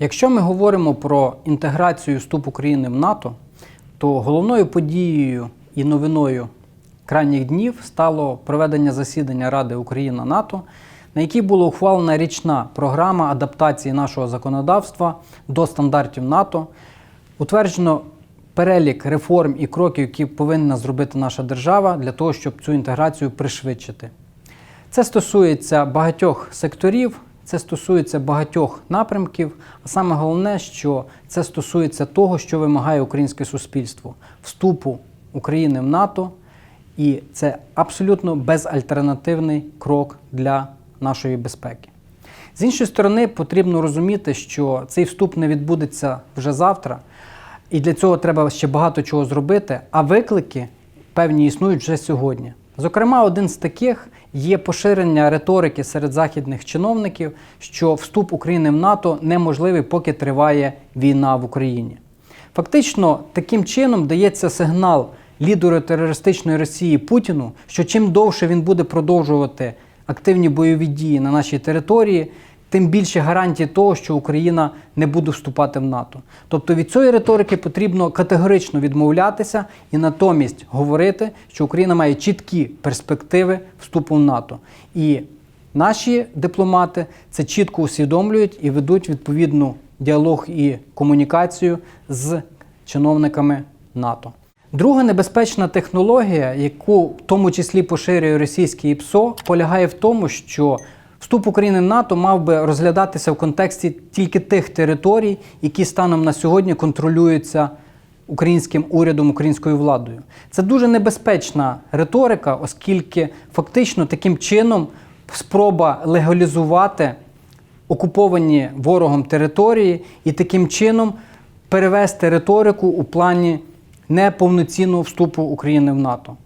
Якщо ми говоримо про інтеграцію вступ України в НАТО, то головною подією і новиною крайніх днів стало проведення засідання Ради Україна НАТО, на якій була ухвалена річна програма адаптації нашого законодавства до стандартів НАТО. Утверджено перелік реформ і кроків, які повинна зробити наша держава для того, щоб цю інтеграцію пришвидшити. Це стосується багатьох секторів, це стосується багатьох напрямків, а саме головне, що це стосується того, що вимагає українське суспільство. Вступу України в НАТО, і це абсолютно безальтернативний крок для нашої безпеки. З іншої сторони, потрібно розуміти, що цей вступ не відбудеться вже завтра, і для цього треба ще багато чого зробити, а виклики певні існують вже сьогодні. Зокрема, один з таких є поширення риторики серед західних чиновників, що вступ України в НАТО неможливий, поки триває війна в Україні. Фактично, таким чином дається сигнал лідеру терористичної Росії Путіну, що чим довше він буде продовжувати активні бойові дії на нашій території, тим більше гарантій того, що Україна не буде вступати в НАТО. Тобто від цієї риторики потрібно категорично відмовлятися і натомість говорити, що Україна має чіткі перспективи вступу в НАТО. І наші дипломати це чітко усвідомлюють і ведуть відповідну діалог і комунікацію з чиновниками НАТО. Друга небезпечна технологія, яку в тому числі поширює російський ПСО, полягає в тому, що вступ України в НАТО мав би розглядатися в контексті тільки тих територій, які станом на сьогодні контролюються українським урядом, українською владою. Це дуже небезпечна риторика, оскільки фактично таким чином спроба легалізувати окуповані ворогом території і таким чином перевести риторику у плані неповноцінного вступу України в НАТО.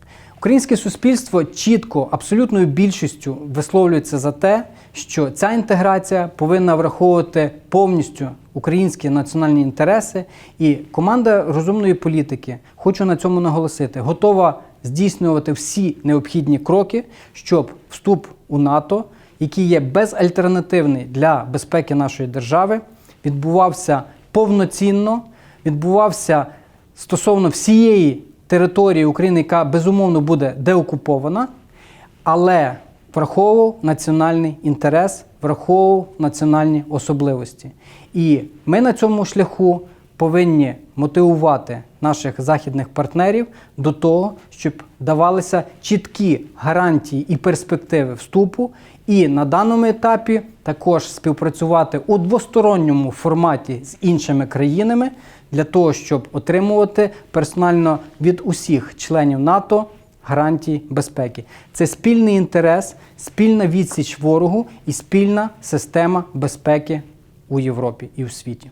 Українське суспільство чітко, абсолютною більшістю висловлюється за те, що ця інтеграція повинна враховувати повністю українські національні інтереси, і команда розумної політики, хочу на цьому наголосити, готова здійснювати всі необхідні кроки, щоб вступ у НАТО, який є безальтернативний для безпеки нашої держави, відбувався повноцінно, відбувався стосовно всієї території України, яка безумовно буде деокупована, але враховував національний інтерес, враховував національні особливості. І ми на цьому шляху повинні мотивувати наших західних партнерів до того, щоб давалися чіткі гарантії і перспективи вступу, і на даному етапі також співпрацювати у двосторонньому форматі з іншими країнами для того, щоб отримувати персонально від усіх членів НАТО гарантії безпеки. Це спільний інтерес, спільна відсіч ворогу і спільна система безпеки у Європі і у світі.